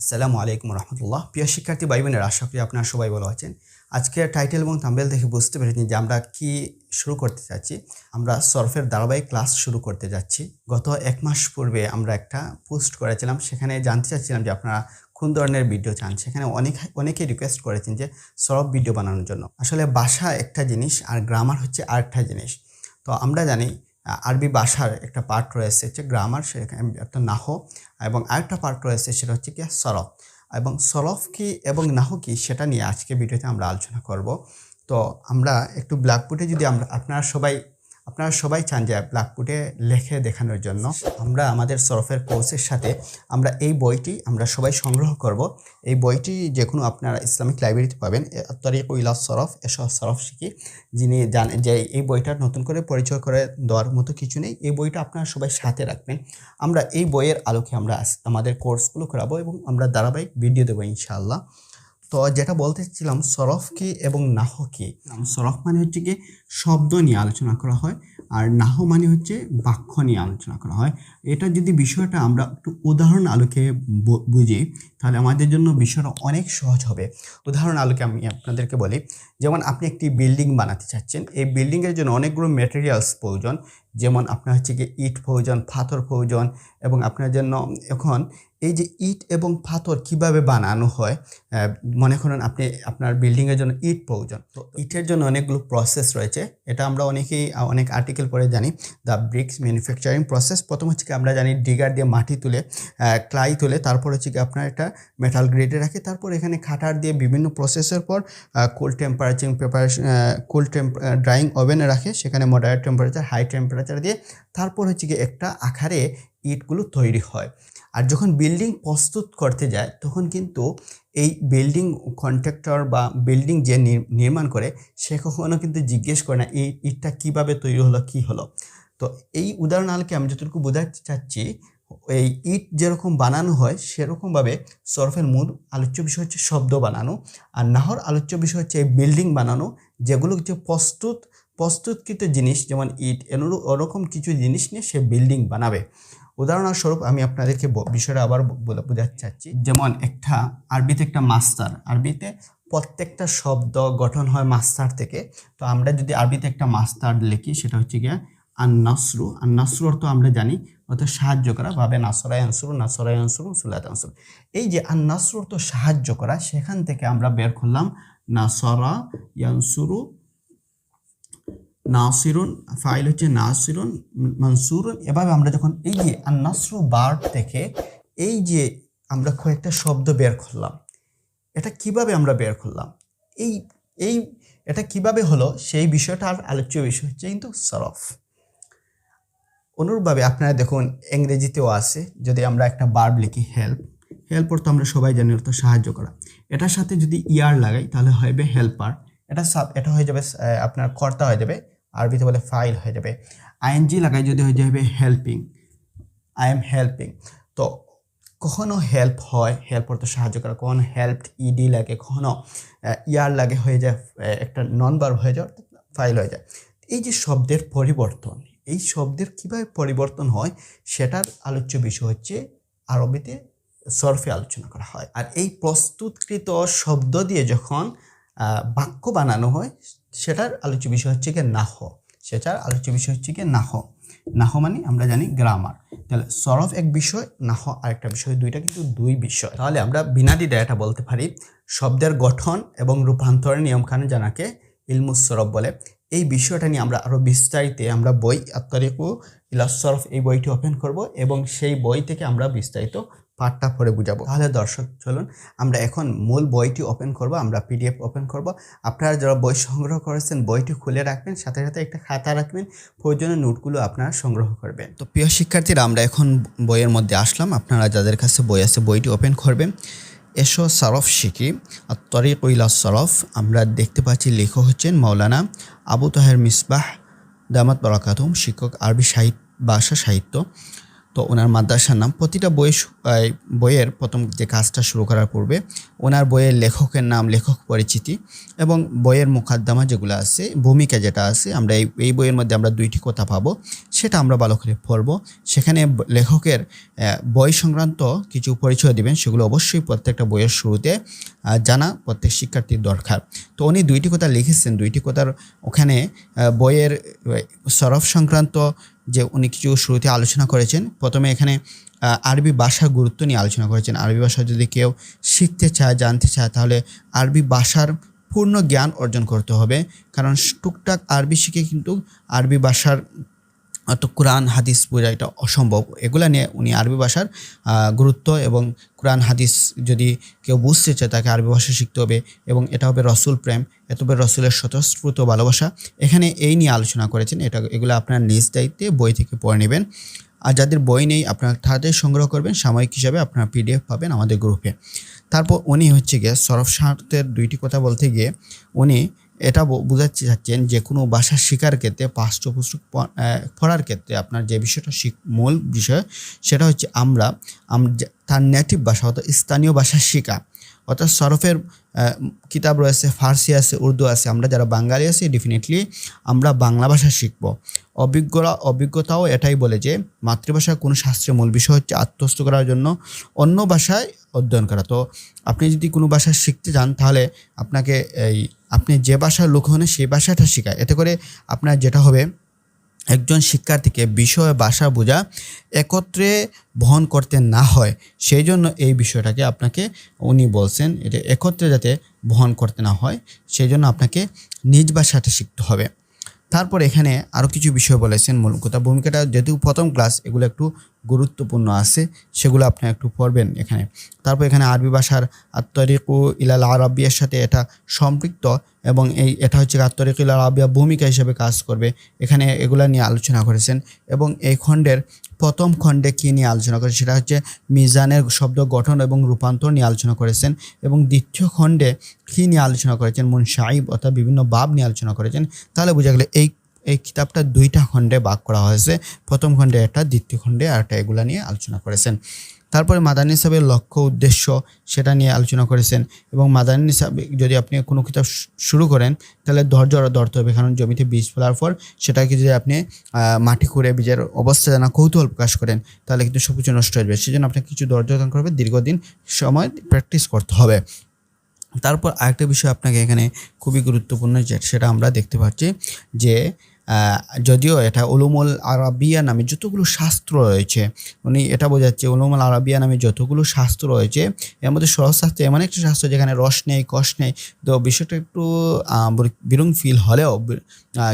আসসালামু আলাইকুম রহমতুল্লাহ। প্রিয় শিক্ষার্থী ভাই বোনের আশা করি আপনারা সবাই ভালো আছেন। আজকে টাইটেল এবং থাম্বেল দেখে বুঝতে পেরেছেন যে আমরা কি শুরু করতে চাচ্ছি। আমরা সরফের ধারাবাহিক ক্লাস শুরু করতে যাচ্ছি। গত এক মাস পূর্বে আমরা একটা পোস্ট করেছিলাম, সেখানে জানতে চাচ্ছিলাম যে আপনারা কোন ধরনের ভিডিও চান। সেখানে অনেক, অনেকেই রিকোয়েস্ট করেছেন যে সরফ ভিডিও বানানোর জন্য। আসলে ভাষা একটা জিনিস আর গ্রামার হচ্ছে আরেকটা জিনিস। তো আমরা জানি আরবি ভাষার একটা পার্ট রয়েছে, হচ্ছে গ্রামার সেখানে একটা নাহ, এবং আরেকটা পার্ট রয়েছে, সেটা হচ্ছে কি সরফ। এবং সরফ কি এবং নাহ কি, সেটা নিয়ে আজকে ভিডিওতে আমরা আলোচনা করব। তো আমরা একটু ব্ল্যাকবোর্ডে যদি আমরা, আপনারা সবাই আপনারা সবাই চান যে ব্ল্যাকবোর্ডে লেখে দেখানোর জন্য। আমরা আমাদের সরফের কোর্সের সাথে আমরা এই বইটি আমরা সবাই সংগ্রহ করব। এই বইটি যে কোনো আপনারা ইসলামিক লাইব্রেরিতে পাবেন। তরিক ইলা সরফ এসব সরফ শিখি, যিনি জানেন যে এই বইটা নতুন করে পরিচয় করে দেওয়ার মতো কিছু নেই। এই বইটা আপনারা সবাই সাথে রাখবেন। আমরা এই বইয়ের আলোকে আমরা আমাদের কোর্সগুলো করাবো এবং আমরা ধারাবাহিক ভিডিও দেবো ইনশাআল্লাহ। তো যেটা বলতে চাচ্ছিলাম, সরফ এবং নাহ কি? সরফ মানে হচ্ছে কি, শব্দ নিয়ে আলোচনা করা হয়, আর নাহ মানে হচ্ছে বাক্য নিয়ে আলোচনা করা হয়। এটা যদি বিষয়টা আমরা একটু উদাহরণ আলোকে বুঝি, তাহলে আমাদের জন্য বিষয়টা অনেক সহজ হবে। উদাহরণ আলোকে আমি আপনাদেরকে বলি, যেমন আপনি একটি বিল্ডিং বানাতে চাচ্ছেন, এই বিল্ডিংয়ের জন্য অনেকগুলো মেটেরিয়ালস প্রয়োজন। যেমন আপনার হচ্ছে কি ইট প্রয়োজন, পাথর প্রয়োজন এবং আপনার জন্য এখন এই যে ইট এবং পাথর কীভাবে বানানো হয় মনে করেন আপনি আপনার বিল্ডিংয়ের জন্য ইট প্রয়োজন। তো ইটের জন্য অনেকগুলো প্রসেস রয়েছে। এটা আমরা অনেকেই অনেক আর্টিকেল পরে জানি। দ্য ব্রিক্স ম্যানুফ্যাকচারিং প্রসেস প্রথম হচ্ছে কি আমরা জানি ডিগার দিয়ে মাটি তুলে ক্লাই তুলে, তারপর হচ্ছে কি আপনার একটা মেটাল গ্রেডে রাখে, তারপর এখানে খাটার দিয়ে বিভিন্ন প্রসেসের পর cold temperature preparation cold temp drying ওভেনে রাখে, সেখানে মডারেট টেম্পারেচার হাই টেম্পারেচার দিয়ে তারপর হচ্ছে কি একটা আকারে ইটগুলো তৈরি হয়। আর যখন বিল্ডিং প্রস্তুত করতে যায়, তখন কিন্তু এই বিল্ডিং কন্ট্রাক্টর বা বিল্ডিং যে নির- নির্মাণ করে, সে কখনো কিন্তু জিজ্ঞেস করে না, এই ইটটা কীভাবে তৈরি হলো, কি হলো? তো এই উদাহরণ আলোকে আমি যতটুকু বোঝাতে চাচ্ছি, এই ইট যেরকম বানানো হয়, সেরকমভাবে সরফের মূল আলোচ্য বিষয় হচ্ছে শব্দ বানানো। আর নাহর আলোচ্য বিষয় হচ্ছে বিল্ডিং বানানো, যেগুলো হচ্ছে প্রস্তুত প্রস্তুতকৃত জিনিস, যেমন ইট এনুরু ওরকম কিছু জিনিস নিয়ে সে বিল্ডিং বানাবে। উদাহরণস্বরূপ আমি আপনাদেরকে বিষয়টা আবার বলে বোঝাতে চাচ্ছি। যেমন একটা আরবিতে একটা মাস্টার, আরবিতে প্রত্যেকটা শব্দ গঠন হয় মাস্টার থেকে। তো আমরা যদি আরবিতে একটা মাস্টার লিখি, সেটা হচ্ছে গিয়ে আন্নাসরু। আন্নাসরু অর্থ আমরা জানি অর্থ সাহায্য করা ভাবে নাসরাই আনসুরু নাসরাই আনসুরু, সুলাত আনসুরু। এই যে আন্নাসরু অর্থ সাহায্য করা, সেখান থেকে আমরা বের করলাম নাসরা ইয়ানসুরু নাসিরুন, ফাইল হচ্ছে নাসিরুন, মনসুরুন। এভাবে আমরা যখন এই যে আন্নাসরু বার থেকে এই যে আমরা কয়েকটা শব্দ বের করলাম, এটা কীভাবে আমরা বের করলাম? এই এই, এটা কীভাবে হলো? সেই বিষয়টা আর আলোচ্য বিষয় হচ্ছে কিন্তু সরফ। অনুরূপভাবে আপনারা দেখুন, ইংরেজিতেও আছে, যদি আমরা একটা বার্ব লিখি হেল্প হেল্প অর্থ আমরা সবাই জানি, অর্থ সাহায্য করা। এটার সাথে যদি ইয়ার লাগাই, তাহলে হবে হেল্পার এটা সাব- এটা হয়ে যাবে আপনার কর্তা হয়ে যাবে, আরবিতে বলে ফাইল হয়ে যাবে। আইএনজি লাগাই যদি হয়ে যাবে হেল্পিং আই এম হেল্পিং তো কখনো হেল্প হয় হেল্প করতে সাহায্য করা, কখনো হেল্প ইডি লাগে, কখনো ইয়ার লাগে, হয়ে যায় একটা নন বার হয়ে যায় ফাইল হয়ে যায়। এই যে শব্দের পরিবর্তন, এই শব্দের কীভাবে পরিবর্তন হয়, সেটার আলোচ্য বিষয় হচ্ছে আরবিতে সরফে আলোচনা করা হয়। আর এই প্রস্তুতকৃত শব্দ দিয়ে যখন বাক্য বানানো হয়, সেটার আলোচ্য বিষয় হচ্ছে গিয়ে নাহ। সেটার আলোচ্য বিষয় হচ্ছে গিয়ে নাহ। নাহ মানে আমরা জানি গ্রামার তাহলে সরফ এক বিষয়, নাহ আরেকটা বিষয়, দুইটা কিন্তু দুই বিষয়। তাহলে আমরা বিনা দ্বিধায় এটা বলতে পারি, শব্দের গঠন এবং রূপান্তরের নিয়মকানুন জানাকে ইলমুস সরফ বলে। এই বিষয়টা নিয়ে আমরা আরও বিস্তারিতে আমরা বই আত্মারিকু, ইলাস সরফ এই বইটি ওপেন করব এবং সেই বই থেকে আমরা বিস্তারিত পাঠটা পড়ে বুঝাবো। তাহলে দর্শক, চলুন আমরা এখন মূল বইটি ওপেন করব, আমরা পিডিএফ ওপেন করব। আপনারা যারা বই সংগ্রহ করেছেন, বইটি খুলে রাখবেন, সাথে সাথে একটা খাতা রাখবেন, প্রয়োজনীয় নোটগুলো আপনারা সংগ্রহ করবেন। তো প্রিয় শিক্ষার্থীরা, আমরা এখন বইয়ের মধ্যে আসলাম। আপনারা যাদের কাছে বই আছে, বইটি ওপেন করবেন। এসো সরফ শিখি তরিক ইলা সরফ। আমরা দেখতে পাচ্ছি লেখক হচ্ছেন মাওলানা আবু তাহের মিসবাহ দামাত বরাকাতুম শিক্ষক আরবি সাহিত্য ভাষা সাহিত্য। তো ওনার মাদ্রাসার নাম প্রতিটা বই বইয়ের প্রথম যে কাজটা শুরু করার পূর্বে ওনার বইয়ের লেখকের নাম, লেখক পরিচিতি এবং বইয়ের মুখাদ্দামা যেগুলো আছে, ভূমিকা যেটা আছে, আমরা এই এই বইয়ের মধ্যে আমরা দুইটি কথা পাবো। সেটা আমরা ভালো করে পড়ব। সেখানে লেখকের বই সংক্রান্ত কিছু পরিচয় দিবেন, সেগুলো অবশ্যই প্রত্যেকটা বইয়ের শুরুতে জানা প্রত্যেক শিক্ষার্থীর দরকার। তো উনি দুইটি কথা লিখেছেন, দুইটি কথার ওখানে বইয়ের সরফ সংক্রান্ত যে উনি কিছু শুরুতে আলোচনা করেছেন, প্রথমে এখানে আরবি ভাষার গুরুত্ব নিয়ে আলোচনা করেছেন। আরবি ভাষা যদি কেউ শিখতে চায়, জানতে চায়, তাহলে আরবি ভাষার পূর্ণ জ্ঞান অর্জন করতে হবে। কারণ টুকটাক আরবি শিখে কিন্তু আরবি ভাষার অত কোরআন, হাদিস বোঝা এটা অসম্ভব। এগুলা নিয়ে উনি আরবি ভাষার গুরুত্ব এবং কোরআন, হাদিস যদি কেউ বুঝতে চায় তাকে আরবি ভাষা শিখতে হবে এবং এটা হবে রসুল প্রেম এত হবে রসুলের স্বতঃস্ফূর্ত ভালোবাসা। এখানে এই নিয়ে আলোচনা করেছেন, এটা, এগুলো আপনার নিজ দায়িত্বে বই থেকে পড়ে নেবেন। আর যাদের বই নেই, আপনারা তাদের সংগ্রহ করবেন, সাময়িক হিসাবে আপনারা পিডিএফ পাবেন আমাদের গ্রুপে। তারপর উনি হচ্ছে গিয়ে সরফ সার্থের দুইটি কথা বলতে গিয়ে উনি এটা বোঝাতে চাচ্ছেন যে কোনো ভাষা শেখার ক্ষেত্রে পাঠ্যপুস্তক পড়ার ক্ষেত্রে আপনার যে বিষয়টা মূল বিষয়, সেটা হচ্ছে আমরা, আম- তার নেটিভ ভাষা অর্থাৎ স্থানীয় ভাষা শেখা অর্থাৎ সরফের কিতাব রয়েছে, ফার্সি আছে, উর্দু আছে। আমরা যারা বাঙালি আছি ডেফিনেটলি আমরা বাংলা ভাষা শিখব। অভিজ্ঞতা অভিজ্ঞতাও এটাই বলে যে মাতৃভাষার কোনো শাস্ত্রের মূল বিষয় হচ্ছে আত্মস্থ করার জন্য অন্য ভাষায় অধ্যয়ন করা। তো আপনি যদি কোনো ভাষা শিখতে যান তাহলে আপনাকে এই, আপনি যে ভাষার লোক হন, সেই ভাষাটা শেখায়। এতে করে আপনার যেটা হবে একজন শিক্ষার্থীকে বিষয়, ভাষা বোঝা একত্রে বহন করতে না হয়, সেই জন্য এই বিষয়টাকে আপনাকে উনি বলছেন এটা একত্রে যাতে বহন করতে না হয়, সেই জন্য আপনাকে নিজ ভাষাটা শিখতে হবে। তারপর এখানে আরও কিছু বিষয় বলেছেন মূল কথা। ভূমিকাটা যেহেতু প্রথম ক্লাস, এগুলো একটু গুরুত্বপূর্ণ আছে, সেগুলো আপনি একটু পড়বেন এখানে। তারপর এখানে আরবি ভাষার আত্মরিকু ইলাল আরবিয়ার সাথে এটা সম্পৃক্ত এবং এই এটা হচ্ছে আত্মরিক ইলাল আরবিয়া ভূমিকা হিসেবে কাজ করবে। এখানে এগুলা নিয়ে আলোচনা করেছেন এবং এই খণ্ডের প্রথম খণ্ডে কী নিয়ে আলোচনা করেছেন, সেটা হচ্ছে মিজানের শব্দ গঠন এবং রূপান্তর নিয়ে আলোচনা করেছেন এবং দ্বিতীয় খণ্ডে কী নিয়ে আলোচনা করেছেন মুন সাহিব অর্থাৎ বিভিন্ন বাব নিয়ে আলোচনা করেছেন। তাহলে বোঝা গেলে এই এই কিতাবটা দুইটা খণ্ডে ভাগ করা হয়েছে। প্রথম খণ্ডে একটা, দ্বিতীয় খণ্ডে আরেকটা, এগুলা নিয়ে আলোচনা করেছেন। তারপরে মাদানী সাহেবের লক্ষ্য উদ্দেশ্য সেটা নিয়ে আলোচনা করেছেন এবং মাদানী সাহেব যদি আপনি কোনো কিতাব শুরু করেন, তাহলে ধৈর্য ধরতে হবে, কারণ জমিতে বীজ ফেলার পর সেটাকে যদি আপনি মাটি করে বীজের অবস্থা জানা কৌতূহল প্রকাশ করেন, তাহলে কিন্তু সব কিছু নষ্ট হয়ে যাবে। সেজন্য আপনাকে কিছু ধৈর্য ধারণ করবে দীর্ঘদিন সময় প্র্যাকটিস করতে হবে। তারপর আরেকটা বিষয় আপনাকে এখানে খুবই গুরুত্বপূর্ণ যে, সেটা আমরা দেখতে পাচ্ছি যে যদিও এটা উলুমুল আরাবিয়া নামে যতগুলো শাস্ত্র রয়েছে, উনি এটা বোঝাচ্ছে, উলুমুল আরাবিয়া নামে যতগুলো শাস্ত্র রয়েছে, এর মধ্যে সহজশাস্ত্র এমন একটা শাস্ত্র যেখানে রস নেই, কষ নেই, তো বিষয়টা একটু বিরং ফিল হলেও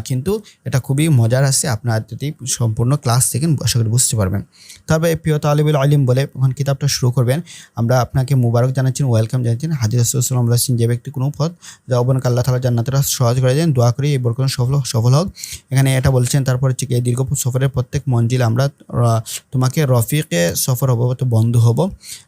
কিন্তু এটা খুবই মজার আছে, আপনার যদি সম্পূর্ণ ক্লাস থেকে আশা করি বুঝতে পারবেন। তবে প্রিয় তালিবুল আলিম বলে যখন কিতাবটা শুরু করবেন। আমরা আপনাকে মুবারক জানাচ্ছেন ওয়েলকাম জানাচ্ছেন হাজির রসুলাম বলেছেন যে ব্যক্তি কোনো পথ, যা যাওয়াবনকে আল্লাহ তালা জান্নাতের সহজ করে দেন, দোয়া করি, এই বরকন সফল সফল হোক। এখানে এটা বলছেন, তারপর হচ্ছে এই দীর্ঘ সফরের প্রত্যেক মঞ্জিল আমরা তোমাকে রফিকে সফর হব, তো বন্ধু হব।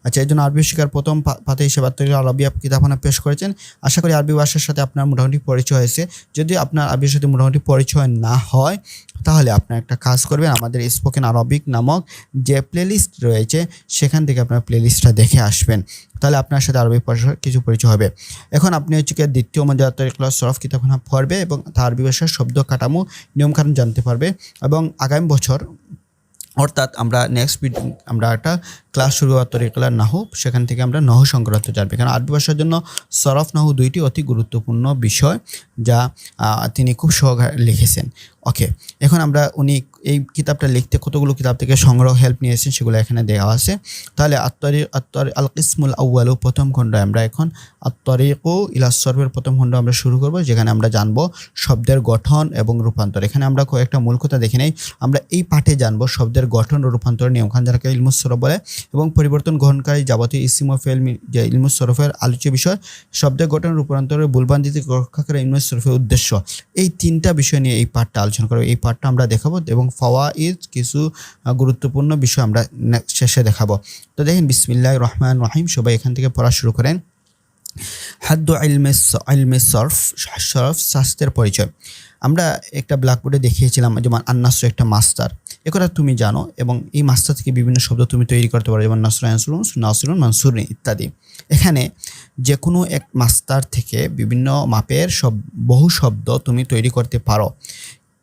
আচ্ছা এই জন্য আরবি শিকার প্রথম পাতে হিসেবে আরবিয়া কিতাবখানা পেশ করেছেন। আশা করি আরবি ভাষার সাথে আপনার মোটামুটি পরিচয় হয়েছে। যদি আপনার আরবির সাথে মোটামুটি পরিচয় না হয় তাহলে আপনি একটা কাজ করবেন, আমাদের স্পোকেন আরবিক নামক যে প্লেলিস্ট রয়েছে, সেখান থেকে আপনার প্লেলিস্টটা দেখে আসবেন। তাহলে আপনার সাথে আরবি ভাষার কিছু পরিচয় হবে। এখন আপনি হচ্ছে কি দ্বিতীয় মজাতের ক্লাস সরফ কিতাবখানা পড়বে এবং তার আরবি ভাষার শব্দ কাঠামো, নিয়মকানুন জানতে পারবে এবং আগামী বছর, অর্থাৎ আমরা নেক্সট আমরা একটা ক্লাস শুরু হওয়ার তরিকলা নাহু, সেখান থেকে আমরা নহু সংক্রান্ত জানবে। কারণ আরবি ভাষার জন্য সরফ নাহু দুইটি অতি গুরুত্বপূর্ণ বিষয় যা তিনি খুব সহকারে লিখেছেন। ওকে, এখন আমরা উনি এই কিতাবটা লিখতে কতগুলো কিতাব থেকে সংগ্রহ হেল্প নিয়ে এসেছেন সেগুলো এখানে দেওয়া আছে। তাহলে আত্মরি আত্মরি আল কিসমুল আউ্বালু প্রথম খণ্ড আমরা এখন আত্মরিকু ইলাসর্ফের প্রথম খণ্ড আমরা শুরু করব, যেখানে আমরা জানব শব্দের গঠন এবং রূপান্তর। এখানে আমরা কয়েকটা মূল কথা দেখে নেই। আমরা এই পাঠে জানব শব্দের গঠন ও রূপান্তর নিয়মখান যাকে ইলমুসরফ বলে এবং পরিবর্তন গ্রহণকারী যাবতীয় ইসিম ও ফেল মি- যে ইলমুসরফের আলোচ্য বিষয়, শব্দের গঠন রূপান্তরের ভুলবান্ধিতে রক্ষা করে ইলমুসরফের উদ্দেশ্য। এই তিনটা বিষয় নিয়ে এই পাঠটা আলোচনা করব এই পাঠটা আমরা দেখাবো এবং ফাওয়া ইজ কিছু গুরুত্বপূর্ণ বিষয় আমরা শেষে দেখাবো। তো দেখেন বিসমিল্লাহ রহমান রহিম, সবাই এখান থেকে পড়া শুরু করেন। হাদ্দ ইলমে স- ইলমে সরফ সরফ শাস্ত্রের পরিচয়। আমরা একটা ব্ল্যাকবোর্ডে দেখিয়েছিলাম যেমন আন্নাসর একটা মাস্টার। এ কথা তুমি জানো এবং এই মাস্টার থেকে বিভিন্ন শব্দ তুমি তৈরি করতে পারো, যেমন নাসর আনসুরুন নাসরুন মানসুরিন ইত্যাদি। এখানে যে কোনো এক মাস্টার থেকে বিভিন্ন মাপের সব, বহু শব্দ তুমি তৈরি করতে পারো।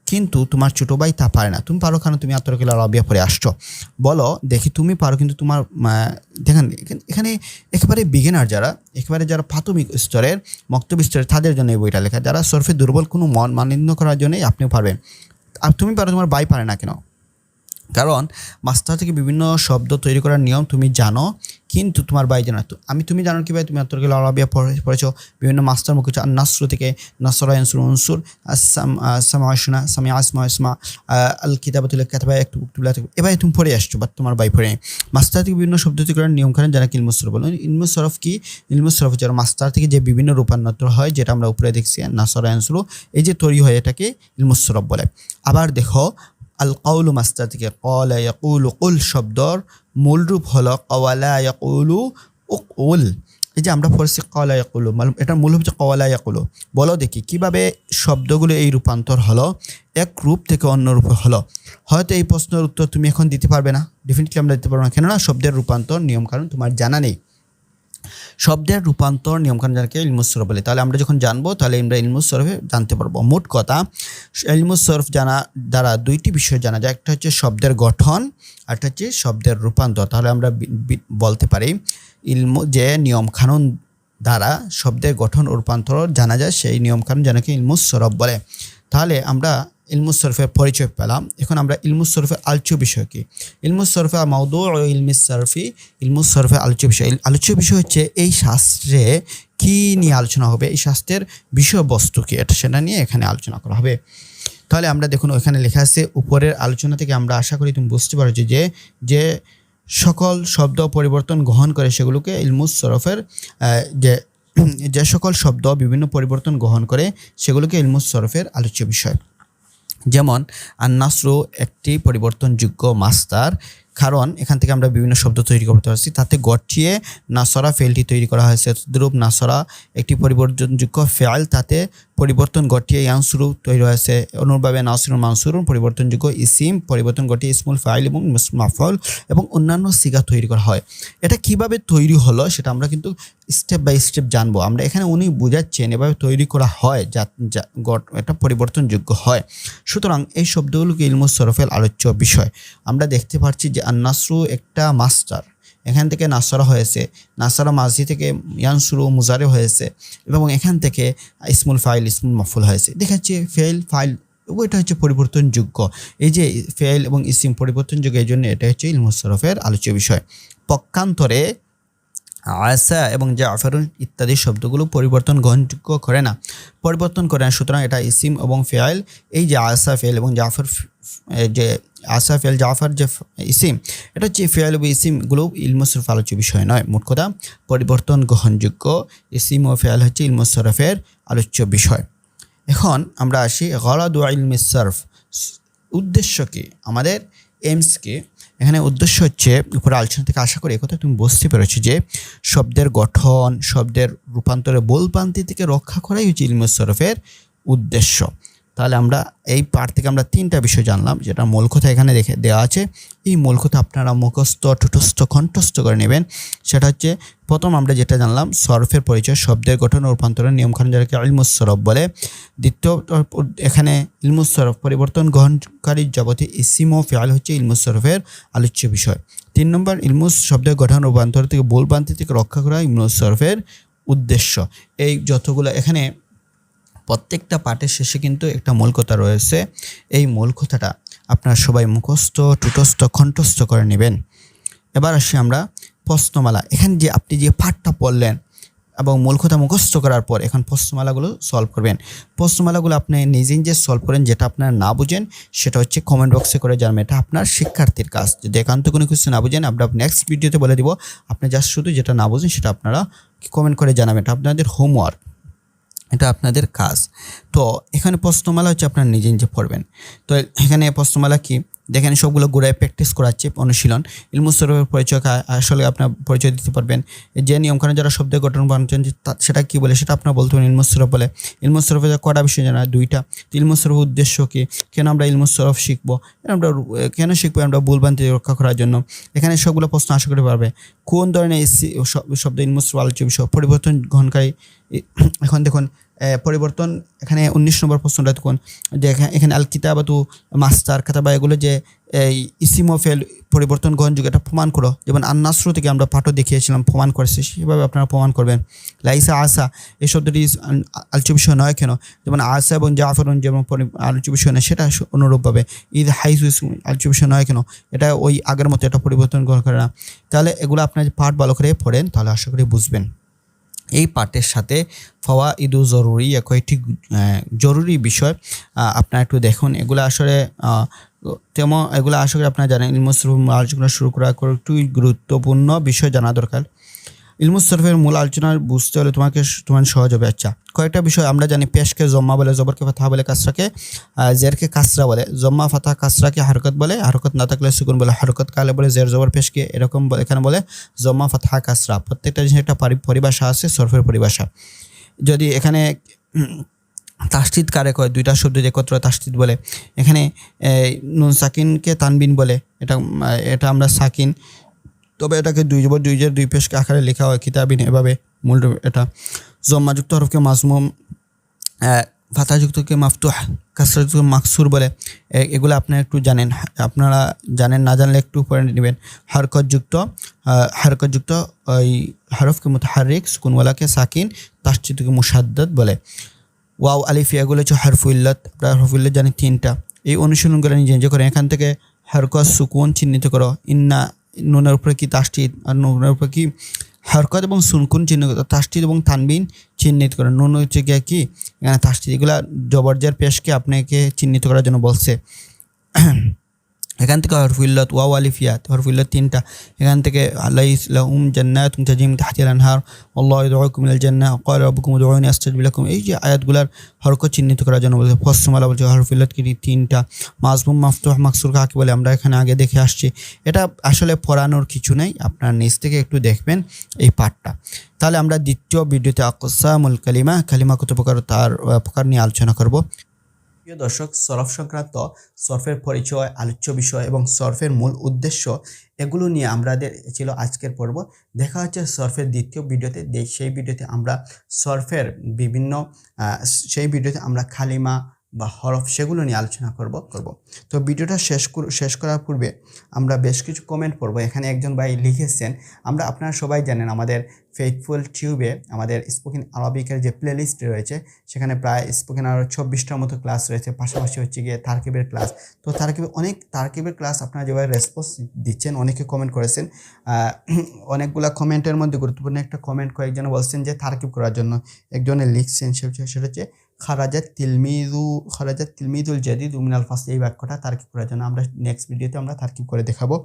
কিন্তু তোমার ছোটো ভাই তা পারে না। তুমি পারো কারণ তুমি আত্মরকিল আরবিয়া পরে আসছো। বলো, দেখি তুমি পারো কিন্তু তোমার দেখেন, এখানে- এখানে একেবারে বিগিনার যারা, একেবারে যারা প্রাথমিক স্তরের মক্তব্য স্তরের, তাদের জন্য এই বইটা লেখা। যারা সরফে দুর্বল, কোনো মন মানিন্য করার জন্যই আপনিও পারবেন। আর তুমি পারো, তোমার ভাই পারে না কেন? কারণ মাস্টার থেকে বিভিন্ন শব্দ তৈরি করার নিয়ম তুমি জানো। কিন্তু তোমার ভাই জানো না। আমি তুমি জানো কি ভাই, তুমি আত্মরকিল আরবিয়া পড়ে পড়েছো, বিভিন্ন মাস্টার মুখে হচ্ছে নাসরু থেকে নাসরা আনসুর উনসুর আসাম সামা আসমা আসমা আল কিতাবাতুল কাতাবা একটু উক্তুল্লাহ এবার তুমি পড়ে আসছো বাট তোমার ভাই পড়ে মাস্টার থেকে বিভিন্ন শব্দ তৈরি নিয়ম কারণ যারা ইলমুসরফ বলেন? ইলমুসরফ কি? ইলমুসরফ যারা মাস্টার থেকে যে বিভিন্ন রূপান্তর হয়, যেটা আমরা উপরে দেখছি, নাসরা আনসুরু, এই যে তৈরি হয় এটাকে ইলমুসরফ বলে। আবার দেখো আল কাউলু মাস্টার থেকে কলা ইয়াকুলু কুল শব্দর মূল রূপ হলো কওয়ালা ইয়াকুলু উকুল। এই যে আমরা পড়ছি কওয়ালা ইয়াকুলু মালুম- এটার মূল হচ্ছে কওয়ালা বলো দেখি, কীভাবে শব্দগুলো এই রূপান্তর হলো? এক রূপ থেকে অন্য রূপে হলো। হয়তো এই প্রশ্নের উত্তর তুমি এখন দিতে পারবে না। ডেফিনেটলি আমরা দিতে পারব না। কেননা শব্দের রূপান্তর, নিয়মকানুন তোমার জানা নেই। শব্দের রূপান্তর নিয়মকানুন জানাকে ইলমুসরফ বলে। তাহলে আমরা যখন জানব, তাহলে আমরা ইলমুসরফে জানতে পারব। মোট কথা ইলমুসরফ জানা দ্বারা দুইটি বিষয় জানা যায়। একটা হচ্ছে শব্দের গঠন একটা হচ্ছে শব্দের রূপান্তর। তাহলে আমরা বলতে পারি, ইলমু, যে নিয়মকানুন দ্বারা শব্দের গঠন রূপান্তর জানা যায়, সেই নিয়মকানুন জানাকে ইলমুসরফ বলে। তাহলে আমরা ইলমুস সরফের পরিচয় পেলাম। এখন আমরা ইলমুস সরফের আলোচ্য বিষয় কি? ইলমুস সরফে মাউদু ও ইলমিস সরফি। ইলমুস সরফে আলোচ্য বিষয়। আলোচ্য বিষয় হচ্ছে এই শাস্ত্রে কি নিয়ে আলোচনা হবে? এই শাস্ত্রের বিষয়বস্তু কি? এটা সেটা নিয়ে এখানে আলোচনা করা হবে। তাহলে আমরা দেখুন, ওখানে লেখা আছে, উপরের আলোচনা থেকে আমরা আশা করি তুমি বুঝতে পারছ যে যে সকল শব্দ পরিবর্তন গ্রহণ করে সেগুলোকে ইলমুস সরফের যে যে সকল শব্দ বিভিন্ন পরিবর্তন গ্রহণ করে সেগুলোকে ইলমুস সরফের আলোচ্য বিষয়। যেমন আন্নাসরু একটি পরিবর্তনযোগ্য মাস্টার, কারণ এখান থেকে আমরা বিভিন্ন শব্দ তৈরি করতে পারছি। তাতে গঠিয়ে নাসরা ফেলটি তৈরি করা হয়েছে। দ্রুপ নাসরা একটি পরিবর্তনযোগ্য ফেল, তাতে পরিবর্তন ঘটিয়ে ইয়ানসুরু তৈরি হয়েছে। অনুরূপভাবে নাসরুল মানসুরুন পরিবর্তনযোগ্য ইসিম, পরিবর্তন ঘটিয়ে ইসমুল ফাইল এবং মাফল এবং অন্যান্য সিগা তৈরি করা হয়। এটা কীভাবে তৈরি হলো সেটা আমরা কিন্তু স্টেপ বাই স্টেপ জানব। আমরা এখানে উনি বোঝাচ্ছেন, এভাবে তৈরি করা হয় যা এটা পরিবর্তনযোগ্য হয়। সুতরাং এই শব্দগুলোকে ইলমুস সরফের আলোচ্য বিষয়। আমরা দেখতে পাচ্ছি যে আন্নাসরু একটা মাস্টার। এখান থেকে নাসরা হয়েছে। নাসারা মাঝি থেকে ইয়ানসুরু মুজারে হয়েছে এবং এখান থেকে ইসমুল ফাইল, ইসমুল মফুল হয়েছে। দেখাচ্ছে ফেল ফাইল এটা হচ্ছে পরিবর্তনযোগ্য। এই যে ফেল এবং ইসিম পরিবর্তনযোগ্য, এই জন্য এটা হচ্ছে ইলমুস সরফের আলোচ্য বিষয়। পক্ষান্তরে আয়সা এবং জাফরুন ইত্যাদি শব্দগুলো পরিবর্তন গ্রহণযোগ্য করে না। পরিবর্তন করে না, সুতরাং এটা ইসিম এবং ফেয়াল এই যে আয়সা ফেল এবং জাফর যে আয়সা ফেল জাফর যে ইসিম, এটা হচ্ছে ফেয়াল এবং ইসিমগুলো ইলমসরফ আলোচ্য বিষয় নয়, মোট কথা পরিবর্তন গ্রহণযোগ্য। ইসিম ও ফেয়াল হচ্ছে ইলমসরফের আলোচ্য বিষয়। এখন আমরা আসি গলাদ ইলমি সরফ, উদ্দেশ্য কি? আমাদের এইমস কি এখানে উদ্দেশ্য হচ্ছে, উপরে আলোচনা থেকে আশা করি কথা তুমি বুঝতে পেরেছ যে শব্দের গঠন, শব্দের রূপান্তরে বোলপান্তি থেকে রক্ষা করাই হচ্ছে ইলমুসরফের উদ্দেশ্য। তাহলে আমরা এই পার্ট থেকে আমরা তিনটা বিষয় জানলাম, যেটা মূল কথা এখানে দেখে দেওয়া আছে। এই মূল কথা আপনারা মুখস্থ ঠুটস্থ কণ্ঠস্থ করে নেবেন। সেটা হচ্ছে, প্রথম আমরা যেটা জানলাম, সরফের পরিচয়, শব্দের গঠন ও রূপান্তরের নিয়মখান যাকে ইলমুস সরফ বলে। দ্বিতীয়, এখানে ইলমুস সরফ পরিবর্তন গ্রহণকারী জগতে ইসিম ও ফেয়াল হচ্ছে ইলমুস সরফের আলোচ্য বিষয়। তিন নম্বর, ইলমুস শব্দের গঠন রূপান্তর থেকে বোলবান্তি থেকে রক্ষা করা ইলমুস সরফের উদ্দেশ্য। এই যতগুলো এখানে প্রত্যেকটা পাঠের শেষে কিন্তু একটা মূল কথা রয়েছে। এই মূল কথাটা আপনারা সবাই মুখস্থ, টুটস্থ, কণ্ঠস্থ করে নেবেন। এবার আসি আমরা প্রশ্নমালা। এখানে যে আপনি যে পাঠটা পড়লেন এবং মূল কথা মুখস্থ করার পর এখন প্রশ্নমালাগুলো সলভ করবেন। প্রশ্নমালাগুলো আপনি নিজে নিজে সলভ করেন যেটা আপনার না বুঝেন, সেটা হচ্ছে কমেন্ট বক্সে করে জানবেন। এটা আপনার শিক্ষার্থীর কাজ। যদি একান্ত কোনো কিছু না বুঝেন, আমরা নেক্সট ভিডিওতে বলে দিব। আপনি জাস্ট শুধু যেটা না বুঝেন, সেটা আপনারা কমেন্ট করে জানাবেন। এটা আপনাদের হোমওয়ার্ক এটা আপনাদের কাজ। তো এখানে প্রশ্নমালা হচ্ছে আপনার নিজে নিজে পড়বেন। তো এখানে প্রশ্নমালা কি? দেখেন সবগুলো গোড়ায় প্র্যাকটিস করাচ্ছে অনুশীলন। ইলমুসরফের পরিচয় আসলে আপনার পরিচয় দিতে পারবেন। যে নিয়মখানে যারা শব্দের গঠন বানাচ্ছেন সেটা কি বলে সেটা আপনার বলতে পারেন ইলমুসরফ বলে। ইলমুসরফের কটা বিষয় জানা? দুইটা। তো ইলমুসরফের উদ্দেশ্য কী? কেন আমরা ইলমুসরফ শিখব? আমরা কেন শিখব আমরা ভুলভ্রান্তি রক্ষা করার জন্য? এখানে সবগুলো প্রশ্ন আশা করতে পারবে। কোন ধরনের শব্দ ইলমুসরফ আলোচ্য বিষয়? পরিবর্তন গ্রহণকারী এখন দেখুন পরিবর্তন এখানে উনিশ নম্বর প্রশ্নটা দেখুন, যে এখা- এখানে আল কিতাবাতু মাস্টার খাতাবা এগুলো যে, এই ইসিমোফেল পরিবর্তন গ্রহণযোগ্য এটা প্রমাণ করো। যেমন আন্নাসরু থেকে আমরা পাঠও দেখিয়েছিলাম, প্রমাণ করেছি সেভাবে আপনারা প্রমাণ করবেন। লাইসা আসা এই শব্দটি আল- আলোচ্য বিষয় নয় কেন? যেমন আসা এবং জাফরুন যেমন আলোচ্য বিষয় নয়, সেটা অনুরূপভাবে। ঈদ হাইসু আলোচ্য বিষয় নয় কেন? এটা ওই আগের মতো এটা পরিবর্তন গ্রহণ করে না। তাহলে এগুলো আপনার পাঠ ভালো করে পড়েন, তাহলে আশা করি বুঝবেন। এই পাঠের সাথে ফওয়া ইদু জরুরি কয়েকটি জরুরি বিষয়। আপনার একটু দেখুন, এগুলো আসলে তেমন, এগুলো আসলে আপনার জানেন ইলমসরুম আলোচনা শুরু করার একটু গুরুত্বপূর্ণ বিষয় জানা দরকার। ইলমুসরফের মূল আলোচনা বুঝতে হলে তোমাকে তোমার সহজ হবে। আচ্ছা কয়েকটা বিষয় আমরা জানি। পেশকে জম্মা বলে, জবরকে ফাথা বলে, কাসরাকে জেরকে কাসরা বলে। জম্মা ফাথা কাসরাকে হরকত বলে, হরকত না থাকলে সুকুন বলে। হরকত কালে বলে, জের, জবর, পেশকে এরকম এখানে বলে, জম্মা ফাথা কাসরা। প্রত্যেকটা জিনিসের একটা পরিভাষা আছে, সরফের পরিভাষা। যদি এখানে তাস্তিদ কারে কয়? দুইটা শব্দ যে একত্র তাস্তিদ বলে। এখানে নুন সাকিনকে তানবিন বলে। এটা এটা আমরা সাকিন তবে এটাকে দুই জবর দুই জের দুই পেশকে আকারে লেখা হয় কিতাবিন এভাবে মূল এটা। জম্মাযুক্ত হরফকে মাজমুম ফাতাযুক্তকে মাফতুহ, কাসরাযুক্ত মাকসুর বলে। এগুলো আপনারা একটু জানেন, আপনারা জানেন, না জানলে একটু পরে নেবেন। হরকতযুক্ত হরকতযুক্ত ওই হরফকে মুতাহারিক, সুকুনওয়ালাকে সাকিন তাসচিতকে মুসাদ্দদ বলে। ওয়াও, আলিফ এগুলো হচ্ছে হরফুল্লত আপনারা হরফুল্লত জানি তিনটা। এই অনুশীলনগুলো নিজে নিজে করেন এখান থেকে হরকত, সুকুন চিহ্নিত করো। ইন্না নুনের উপরে কি তাস্টিদ আর নুনের উপরে কি হরকত এবং সুনকুন চিহ্নিত তাস্টিদ এবং তানবিন চিহ্নিত করে। নুন হচ্ছে গিয়ে কি? এখানে তাস্টিদ, এগুলা জবরজার পেশকে আপনাকে চিহ্নিত করার জন্য বলছে। এখান থেকে হরফুল্লত ওয়াও আলিফিয়াত হরফুল্লত তিনটা। এখান থেকে আল্লাহ ইসলাম জান্নাত তাজিম তাহতিল আনহার। আল্লাহ ইদুকুম ইলাল জান্নাহ ক্বালা রাব্বুকুম উদউনি এই যে আয়াতগুলার হরকত চিহ্নিত করার জন্য বলছে ফসমালা বলছে, হরফুল্লত কি তিনটা? মাজমুম মাফতুহ, মাকসুর কাকে বলে? আমরা এখানে আগে দেখে আসছি। এটা আসলে পড়ানোর কিছু নেই, আপনার নিজ থেকে একটু দেখবেন এই পাঠটা। তাহলে আমরা দ্বিতীয় ভিডিওতে আকসামুল কালিমা কালিমা কত প্রকার তার প্রকার নিয়ে আলোচনা করব। প্রিয় দর্শক, সরফ সংক্রান্ত সরফের পরিচয়, আলোচ্য বিষয় এবং সরফের মূল উদ্দেশ্য এগুলো নিয়ে আমাদের ছিল আজকের পর্ব। দেখা হচ্ছে সরফের দ্বিতীয় ভিডিওতে। সেই ভিডিওতে আমরা সরফের বিভিন্ন সেই ভিডিওতে আমরা খালিমা বা হরফ সেগুলো নিয়ে আলোচনা করব করব। তো ভিডিওটা শেষ শেষ করার পূর্বে আমরা বেশ কিছু কমেন্ট পড়ব। এখানে একজন ভাই লিখেছেন, আমরা আপনারা সবাই জানেন আমাদের ফেথফুল টিউবে আমাদের স্পোকেন আরবিকের যে প্লেলিস্ট রয়েছে, সেখানে প্রায় স্পোকেন আরও চব্বিশটার মতো ক্লাস রয়েছে। পাশাপাশি হচ্ছে গিয়ে তারকিবের ক্লাস তো তারকিবের অনেক তারকিবের ক্লাস আপনারা যেভাবে রেসপন্স দিচ্ছেন, অনেকে কমেন্ট করেছেন। অনেকগুলা কমেন্টের মধ্যে গুরুত্বপূর্ণ একটা কমেন্ট কয়েকজন বলছেন যে তারকিব করার জন্য। একজনে লিখছেন সেটা হচ্ছে খারাজাত তিলমিদু খারাজাত তিলমিদুল জাদিদ উমিনাল ফার্স্ট এই বাক্যটা তার্কিব করার জন্য আমরা নেক্সট ভিডিওতে আমরা তার্কিব করে দেখাবো।